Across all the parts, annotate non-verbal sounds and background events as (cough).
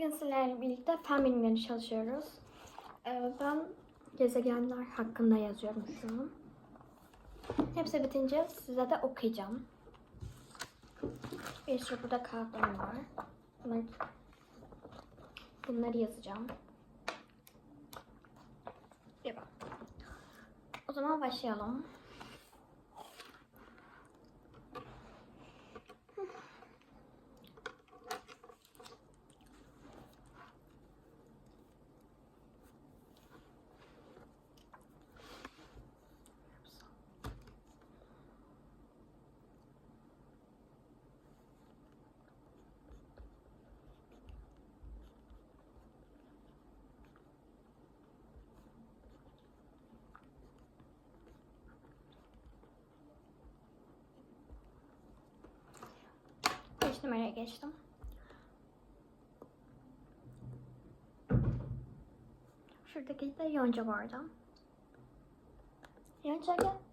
Bugün sizlerle birlikte fen bilimleri çalışıyoruz. Ee, ben gezegenler hakkında yazıyorum şu an. Hepsi bitince size de okuyacağım. Bir sürü burada kağıtlarım var. Bunları, bunları yazacağım. O zaman başlayalım. Beş numaraya geçtim. Şuradaki de yonca vardı. Yonca gel.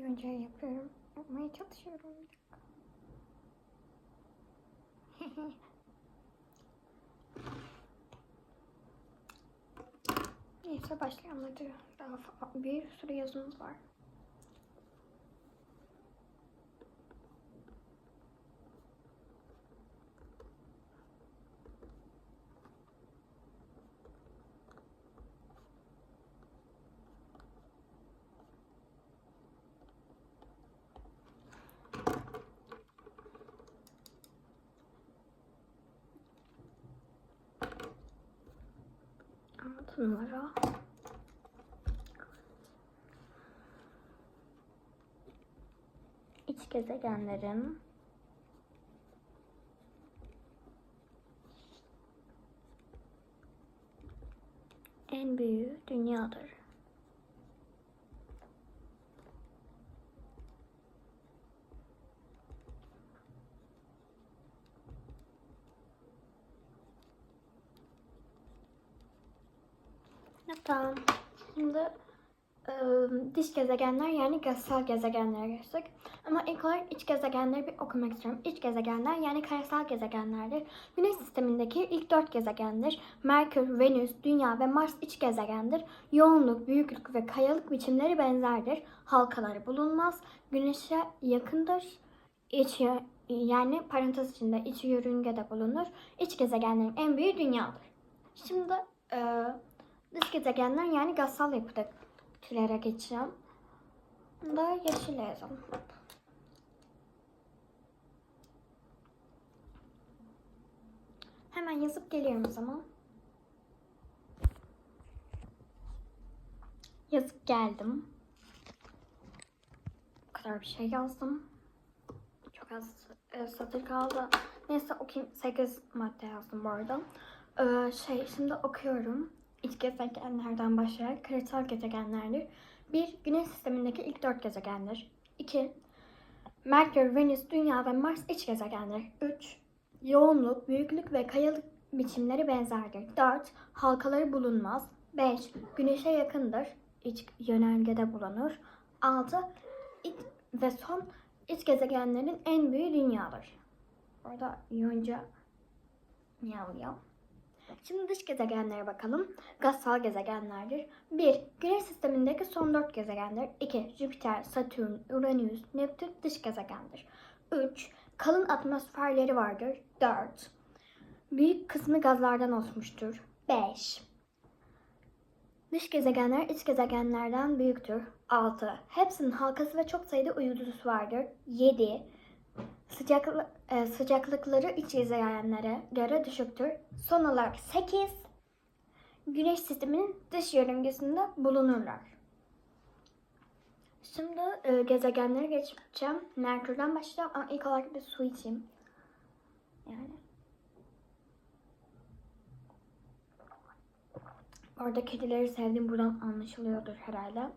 Şuradaki yoncayı yapıyorum. Yapmaya çalışıyorum. (laughs) Neyse başlayalım hadi. Daha bir sürü yazımız var. Numara. İç gezegenlerin en büyüğü dünyadır. Tamam. Şimdi ıı, dış gezegenler yani gazsal gezegenlere geçtik. Ama ilk olarak iç gezegenleri bir okumak istiyorum. İç gezegenler yani karasal gezegenlerdir. Güneş sistemindeki ilk dört gezegendir. Merkür, Venüs, Dünya ve Mars iç gezegendir. Yoğunluk, büyüklük ve kayalık biçimleri benzerdir. Halkaları bulunmaz. Güneşe yakındır. İç, yani parantez içinde iç yörüngede bulunur. İç gezegenlerin en büyüğü Dünya'dır. Şimdi ıı, Dış gezegenler yani gazsal yapıdakilere geçeceğim. Da yeşil yazalım. Hemen yazıp geliyorum o zaman. Yazıp geldim. Bu kadar bir şey yazdım. Çok az e, satır kaldı. Neyse okuyayım. 8 madde yazdım bu arada. Ee, şey şimdi okuyorum. İç gezegenlerden başlayarak kristal gezegenlerdir. 1. Güneş sistemindeki ilk dört gezegendir. 2. Merkür, Venüs, Dünya ve Mars iç gezegenler. 3. Yoğunluk, büyüklük ve kayalık biçimleri benzerdir. 4. Halkaları bulunmaz. 5. Güneşe yakındır. İç yönergede bulunur. 6. İç ve son iç gezegenlerin en büyüğü Dünya'dır. Orada yonca miyavlıyor. Şimdi dış gezegenlere bakalım. Gazsal gezegenlerdir. 1. Güneş sistemindeki son 4 gezegendir. 2. Jüpiter, Satürn, Uranüs, Neptün dış gezegendir. 3. Kalın atmosferleri vardır. 4. Büyük kısmı gazlardan oluşmuştur. 5. Dış gezegenler iç gezegenlerden büyüktür. 6. Hepsinin halkası ve çok sayıda uydusu vardır. 7. Sıcaklı, e, sıcaklıkları iç gezegenlere göre düşüktür. Son olarak 8. Güneş sisteminin dış yörüngesinde bulunurlar. Şimdi e, gezegenlere geçeceğim. Merkür'den başlayacağım ama ilk olarak bir su içeyim. Yani. Orada kedileri sevdiğim buradan anlaşılıyordur herhalde.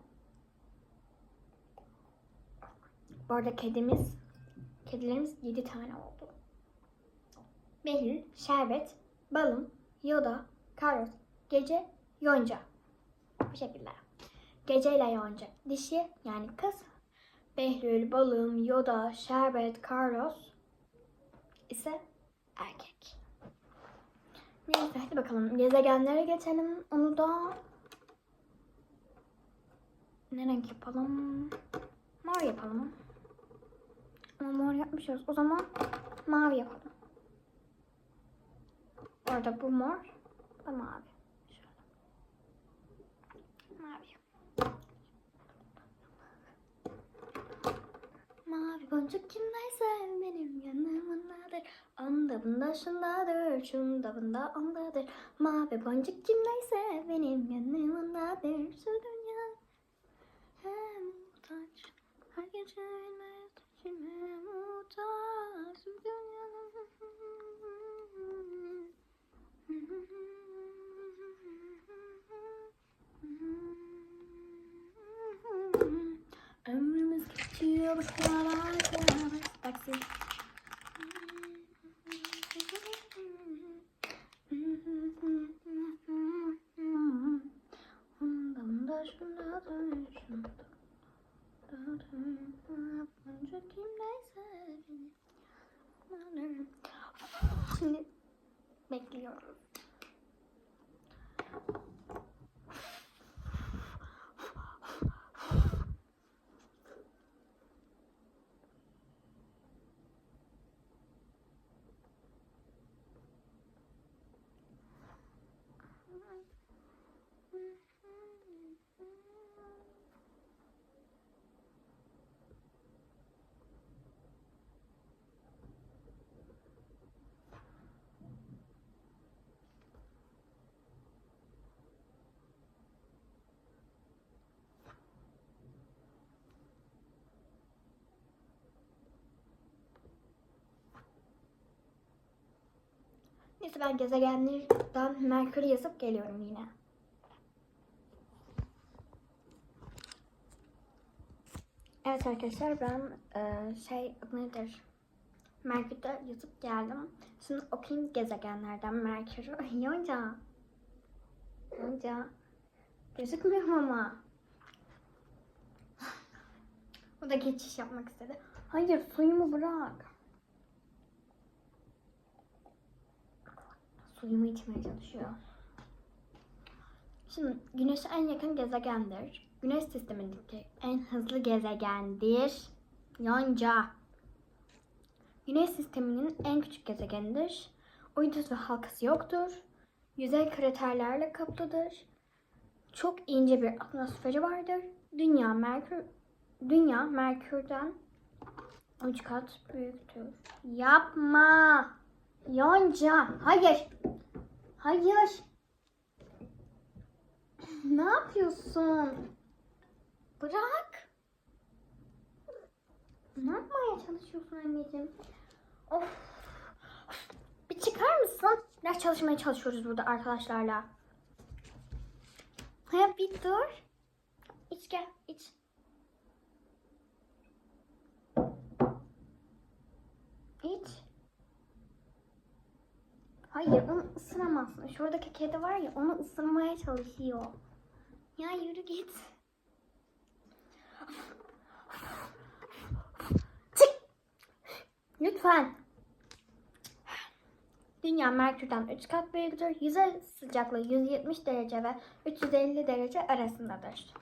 Bu arada kedimiz, kedilerimiz 7 tane oldu. Behlül, Şerbet, Balım, Yoda, Karot, Gece, Yonca. Bu şekilde. Gece ile Yonca. Dişi yani kız. Behlül, Balım, Yoda, Şerbet, Carlos ise erkek. Neyse hadi bakalım gezegenlere geçelim. Onu da ne renk yapalım? Mor yapalım. Ama mor yapmışız. O zaman mavi yapalım. Orada bu mor, bu mavi. Şöyle. Mavi. Mavi boncuk kimdeyse benim yanımdadır. Onda bunda şundadır, şunda bunda ondadır. Mavi boncuk kimdeyse benim yanımdadır. Şu dünya hem muhtaç. Her gece bilmez kime muhtaç. Dünyanın (laughs) Ömrümüz geçiyor bu sıralar Taksi. Onda bunda şunda da şunda da da Önce kimdeyse beni Şimdi bekliyoruz. Neyse ben gezegenlerden Merkür yazıp geliyorum yine. Evet arkadaşlar ben e, şey nedir? Merkür'de yazıp geldim. Şimdi okuyayım gezegenlerden Merkür'ü. (laughs) Yonca. Yonca. Gözükmüyor ama. (laughs) O da geçiş yapmak istedi. Hayır suyumu bırak. Suyumu içmeye çalışıyor. Şimdi Güneş'e en yakın gezegendir. Güneş sistemindeki en hızlı gezegendir. Yonca. Güneş sisteminin en küçük gezegenidir. Uydusu ve halkası yoktur. Yüzey kraterlerle kaplıdır. Çok ince bir atmosferi vardır. Dünya Merkür Dünya Merkür'den 3 kat büyüktür. Yapma. Yonca. Hayır. Hayır. ne yapıyorsun? Bırak. Ne yapmaya çalışıyorsun anneciğim? Of. Bir çıkar mısın? Ders çalışmaya çalışıyoruz burada arkadaşlarla. Hayır bir dur. İç gel. İç. Hayır onu ısıramazsın. Şuradaki kedi var ya onu ısırmaya çalışıyor. Ya yürü git. Çık. Lütfen. Dünya Merkür'den 3 kat büyüktür. Yüzey sıcaklığı 170 derece ve 350 derece arasındadır.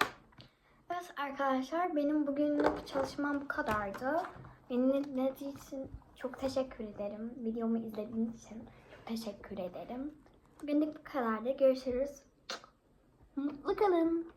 Evet arkadaşlar benim bugünlük çalışmam bu kadardı. Beni dinlediğiniz için çok teşekkür ederim. Videomu izlediğiniz için teşekkür ederim. Bugünlük bu kadardı. Görüşürüz. Mutlu kalın.